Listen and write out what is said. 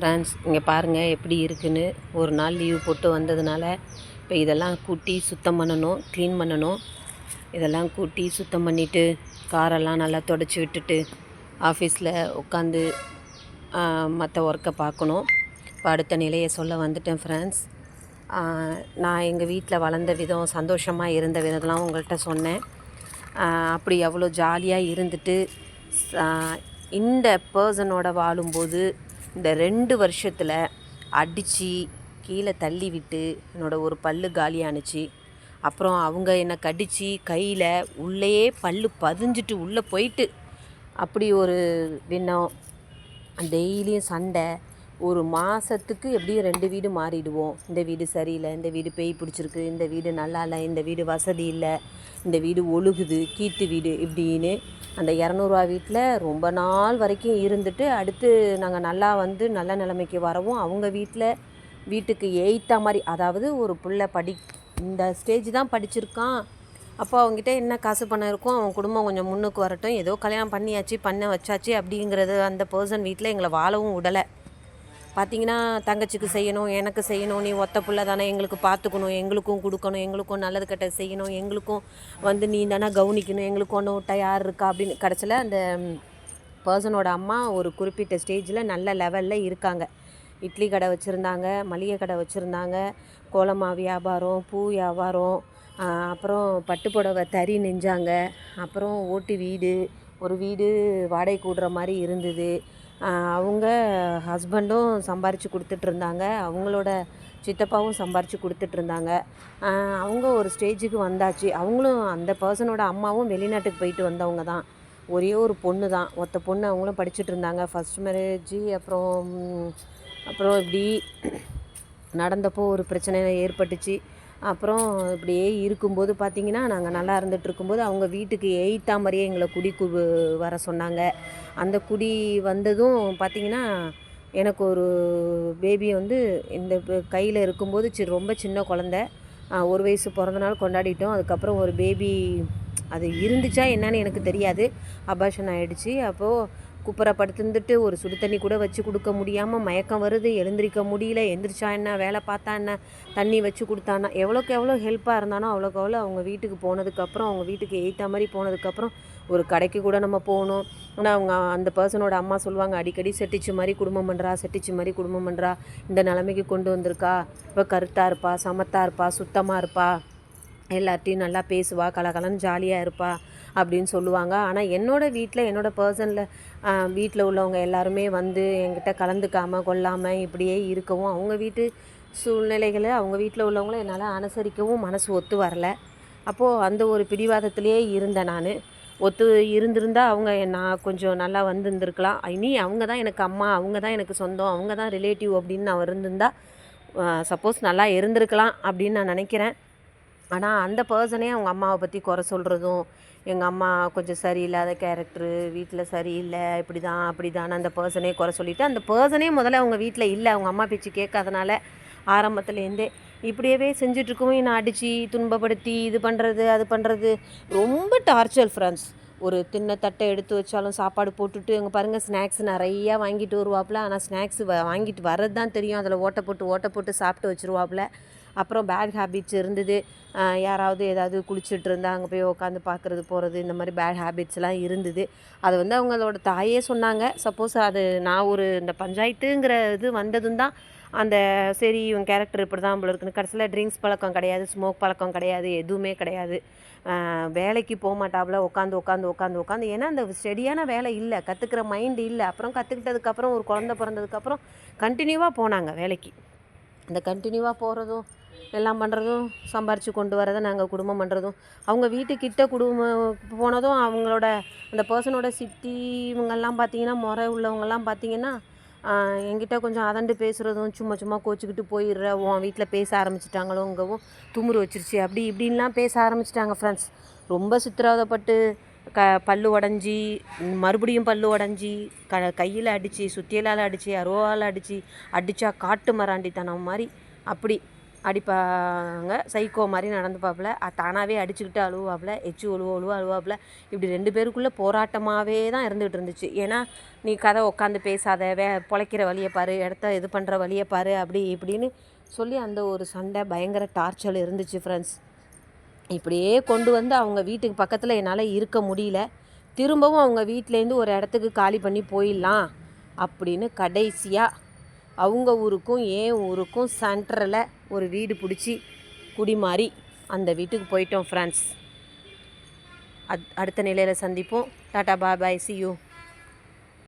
Friends இங்கே பாருங்கள் எப்படி இருக்குன்னு. ஒரு நாள் லீவ் போட்டு வந்ததுனால இப்போ இதெல்லாம் கூட்டி சுத்தம் பண்ணணும் க்ளீன் பண்ணணும். இதெல்லாம் கூட்டி சுத்தம் பண்ணிவிட்டு காரெல்லாம் நல்லா தொடச்சி விட்டுட்டு ஆஃபீஸில் உட்காந்து மற்ற ஒர்க்கை பார்க்கணும் இப்போ அடுத்த நிலையை சொல்ல வந்துட்டேன் ஃப்ரெண்ட்ஸ். நான் எங்கள் வீட்டில் வளர்ந்த விதம் சந்தோஷமாக இருந்த விதம்லாம் உங்கள்கிட்ட சொன்னேன். அப்படி எவ்வளோ ஜாலியாக இருந்துட்டு இந்த பர்சனோட வாழும்போது இந்த ரெண்டு வருஷத்தில் அடித்து கீழே தள்ளி விட்டு என்னோட ஒரு பல்லு காலியானுச்சு. அப்புறம் அவங்க என்னை கடித்து கையில் உள்ளேயே பல்லு பதிஞ்சிட்டு உள்ளே போயிட்டு அப்படி ஒரு விண்ணம் டெய்லியும் சண்டை. ஒரு மாதத்துக்கு எப்படியும் ரெண்டு வீடு மாறிடுவோம். இந்த வீடு சரியில்லை இந்த வீடு பேய் பிடிச்சிருக்கு இந்த வீடு நல்லா இல்லை இந்த வீடு வசதி இல்லை இந்த வீடு ஒழுகுது கீத்து வீடு இப்படின்னு அந்த இரநூறுவா வீட்டில் ரொம்ப நாள் வரைக்கும் இருந்துட்டு அடுத்து நாங்கள் நல்லா வந்து நல்ல நிலைமைக்கு வரவும் அவங்க வீட்டில் வீட்டுக்கு எய்த்தா மாதிரி அதாவது ஒரு பிள்ளை படி இந்த ஸ்டேஜ் தான் படிச்சிருக்கான். அப்போ அவங்ககிட்ட என்ன காசு பணம் இருக்கும் அவன் குடும்பம் கொஞ்சம் முன்னுக்கு வரட்டும். ஏதோ கல்யாணம் பண்ணியாச்சு பண்ண வச்சாச்சு அப்படிங்கிறது அந்த பர்சன் வீட்டில் எங்களை வாழவும் விடலை பார்த்தீங்கன்னா தங்கச்சிக்கு செய்யணும் எனக்கு செய்யணும் நீ ஒத்த பிள்ளை தானே எங்களுக்கு பார்த்துக்கணும் எங்களுக்கும் கொடுக்கணும் எங்களுக்கும் நல்லது கெட்ட செய்யணும் எங்களுக்கும் வந்து நீ தானே கவனிக்கணும் எங்களுக்கு ஒன்று விட்டா யார் இருக்கா அப்படின்னு கிடச்சில அந்த பர்சனோட அம்மா ஒரு குறிப்பிட்ட ஸ்டேஜில் நல்ல லெவலில் இருக்காங்க. இட்லி கடை வச்சுருந்தாங்க மளிகை கடை வச்சுருந்தாங்க கோலமா வியாபாரம் பூ வியாபாரம் அப்புறம் பட்டு புடவை தறி நெஞ்சாங்க அப்புறம் ஓட்டு வீடு ஒரு வீடு வாடகை கூடுற மாதிரி இருந்தது. அவங்க ஹஸ்பண்டும் சம்பாரித்து கொடுத்துட்ருந்தாங்க. அவங்களோட சித்தப்பாவும் சம்பாரித்து கொடுத்துட்ருந்தாங்க. அவங்க ஒரு ஸ்டேஜுக்கு வந்தாச்சு. அவங்களும் அந்த பர்சனோட அம்மாவும் வெளிநாட்டுக்கு போயிட்டு வந்தவங்க தான். ஒரே ஒரு பொண்ணு தான். ஒத்த பொண்ணு அவங்களும் படிச்சுட்டு இருந்தாங்க ஃபர்ஸ்ட் மேரேஜ் அப்புறம் அப்புறம் இப்படி நடந்தப்போ ஒரு பிரச்சனை ஏற்பட்டுச்சு. அப்புறம் இப்படியே இருக்கும்போது பார்த்திங்கன்னா நாங்கள் நல்லா இருந்துட்டு இருக்கும்போது அவங்க வீட்டுக்கு எய்த்தா மாதிரியே எங்களை குடி வர சொன்னாங்க. அந்த குடி வந்ததும் பார்த்தீங்கன்னா எனக்கு ஒரு பேபி வந்து இந்த கையில் இருக்கும்போது சி ரொம்ப சின்ன குழந்த. ஒரு வயசு பிறந்த நாள் கொண்டாடிட்டோம். அதுக்கப்புறம் ஒரு பேபி அது இருந்துச்சா என்னன்னு எனக்கு தெரியாது. அபாஷன் ஆகிடுச்சி அப்போது குப்பரை படுத்துருந்துட்டு ஒரு சுடு தண்ணி கூட வச்சு கொடுக்க முடியாமல் மயக்கம் வருது எழுந்திரிக்க முடியல எந்திரிச்சா என்ன வேலை பார்த்தா என்ன தண்ணி வச்சு கொடுத்தானா எவ்வளோக்கு எவ்வளோ ஹெல்ப்பாக இருந்தானோ அவ்வளோக்கு அவ்வளோ அவங்க வீட்டுக்கு போனதுக்கப்புறம் அவங்க வீட்டுக்கு எய்த்தா மாதிரி போனதுக்கப்புறம் ஒரு கடைக்கு கூட நம்ம போகணும். ஆனால் அவங்க அந்த பர்சனோட அம்மா சொல்லுவாங்க அடிக்கடி செட்டிச்சு மாதிரி குடும்பம் பண்ணுறா செட்டிச்சு மாதிரி குடும்பம் பண்ணுறா இந்த நிலைமைக்கு கொண்டு வந்திருக்கா. இப்போ கருத்தாக இருப்பா சமத்தாக இருப்பா சுத்தமாக இருப்பா. எல்லார்ட்டையும் நல்லா பேசுவா கலகலன்னு ஜாலியாக இருப்பா. அப்படின்னு சொல்லுவாங்க. ஆனால் என்னோட வீட்டில் என்னோட பர்சனில் வீட்டில் உள்ளவங்க எல்லாருமே வந்து என்கிட்ட கலந்துக்காமல் கொள்ளாமல் இப்படியே இருக்கவும் அவங்க வீட்டு சூழ்நிலைகளை அவங்க வீட்டில் உள்ளவங்கள என்னால் அனுசரிக்கவும் மனசு ஒத்து வரல. அப்போது அந்த ஒரு பிடிவாதத்திலேயே இருந்தேன் நான். ஒத்து இருந்திருந்தால் அவங்க நான் கொஞ்சம் நல்லா வந்திருந்துருக்கலாம். இனி அவங்க தான் எனக்கு அம்மா அவங்க தான் எனக்கு சொந்தம் அவங்க தான் ரிலேட்டிவ் அப்படின்னு நான் இருந்திருந்தா சப்போஸ் நல்லா இருந்திருக்கலாம் அப்படின்னு நான் நினைக்கிறேன். ஆனால் அந்த பர்சனே அவங்க அம்மாவை பற்றி குறை சொல்கிறதும் எங்கள் அம்மா கொஞ்சம் சரியில்லாத கேரக்டரு வீட்டில் சரியில்லை இப்படி தான் அப்படி தான் அந்த பர்சனே குறை சொல்லிவிட்டு அந்த பர்சனே முதல்ல அவங்க வீட்டில் இல்லை. அவங்க அம்மா பேச்சு கேட்காதனால ஆரம்பத்துலேருந்தே இப்படியவே செஞ்சிட்ருக்கவும் என்னை அடித்து துன்பப்படுத்தி இது பண்ணுறது அது பண்ணுறது ரொம்ப டார்ச்சர் ஃப்ரெண்ட்ஸ் ஒரு தின்ன தட்டை எடுத்து வச்சாலும் சாப்பாடு போட்டுட்டு எங்கள் பாருங்கள் ஸ்நாக்ஸ் நிறையா வாங்கிட்டு வருவாப்புல. ஆனால் ஸ்நாக்ஸ் வாங்கிட்டு வர்றது தான் தெரியும். அதில் ஓட்டை போட்டு ஓட்டை போட்டு சாப்பிட்டு வச்சுருவாப்புல. அப்புறம் பேட் ஹேபிட்ஸ் இருந்தது. யாராவது ஏதாவது குளிச்சுட்டு இருந்தால் அங்கே போய் உட்காந்து பார்க்குறது போகிறது இந்த மாதிரி பேட் ஹேபிட்ஸ்லாம் இருந்தது. அது வந்து அவங்களோட தாயே சொன்னாங்க. சப்போஸ் அது நான் ஒரு இந்த பஞ்சாயத்துங்கிற இது வந்ததும் தான் அந்த சரி இவன் கேரக்டர் இப்படி தான் போல இருக்குன்னு. கடைசியில் ட்ரிங்க்ஸ் பழக்கம் கிடையாது ஸ்மோக் பழக்கம் கிடையாது எதுவுமே கிடையாது. வேலைக்கு போக மாட்டாப்புல உட்காந்து உட்காந்து உட்காந்து உட்காந்து ஏன்னா அந்த ஸ்டெடியான வேலை இல்லை. கற்றுக்கிற மைண்டு இல்லை. அப்புறம் கற்றுக்கிட்டதுக்கப்புறம் ஒரு குழந்த பிறந்ததுக்கப்புறம் கண்டினியூவாக போனாங்க வேலைக்கு. அந்த கண்டினியூவாக போகிறதும் எல்லாம் பண்ணுறதும் சம்பாரித்து கொண்டு வரதை நாங்கள் குடும்பம் பண்ணுறதும் அவங்க வீட்டுக்கிட்ட குடும்பம் போனதும் அவங்களோட அந்த பர்சனோட சித்தி இவங்கெல்லாம் பார்த்தீங்கன்னா முறை உள்ளவங்கெல்லாம் பார்த்தீங்கன்னா என்கிட்ட கொஞ்சம் அதண்டு பேசுகிறதும் சும்மா சும்மா கோச்சிக்கிட்டு போயிடுற உன் வீட்டில் பேச ஆரம்பிச்சிட்டாங்களோங்கவும் துமுறு வச்சிருச்சு. அப்படி இப்படின்லாம் பேச ஆரம்பிச்சிட்டாங்க ஃப்ரெண்ட்ஸ் ரொம்ப சித்திராதப்பட்டு க பல்லு உடஞ்சி மறுபடியும் பல்லு உடஞ்சி க கையில் அடித்து சுத்தியலால் அடித்து அருவால் அடித்து அடித்தா காட்டு மராண்டித்தனம் மாதிரி அப்படி அடிப்பாங்க. சைக்கோ மாதிரி நடந்துப்பாப்புல. தானாகவே அடிச்சுக்கிட்டு அழுவாப்புல எச்சு ஒழுவ ஒழுவ அழுவாப்புல. இப்படி ரெண்டு பேருக்குள்ளே போராட்டமாகவே தான் இருந்துகிட்டு இருந்துச்சு. ஏன்னா நீ கதை உட்காந்து பேசாத வே பிழைக்கிற வழியை பாரு இடத்த இது பண்ணுற வழியை பாரு அப்படி இப்படின்னு சொல்லி அந்த ஒரு சண்டை பயங்கர டார்ச்சர் இருந்துச்சு ஃப்ரெண்ட்ஸ் இப்படியே கொண்டு வந்து அவங்க வீட்டுக்கு பக்கத்தில் என்னால் இருக்க முடியல. திரும்பவும் அவங்க வீட்டிலேருந்து ஒரு இடத்துக்கு காலி பண்ணி போயிடலாம். அப்படின்னு கடைசியாக அவங்க ஊருக்கும் என் ஊருக்கும் சென்டரில் ஒரு வீடு பிடிச்சி குடிமாறி அந்த வீட்டுக்கு போயிட்டோம் ஃப்ரெண்ட்ஸ் அத் அடுத்த நிலையில் சந்திப்போம். Tata bye bye see you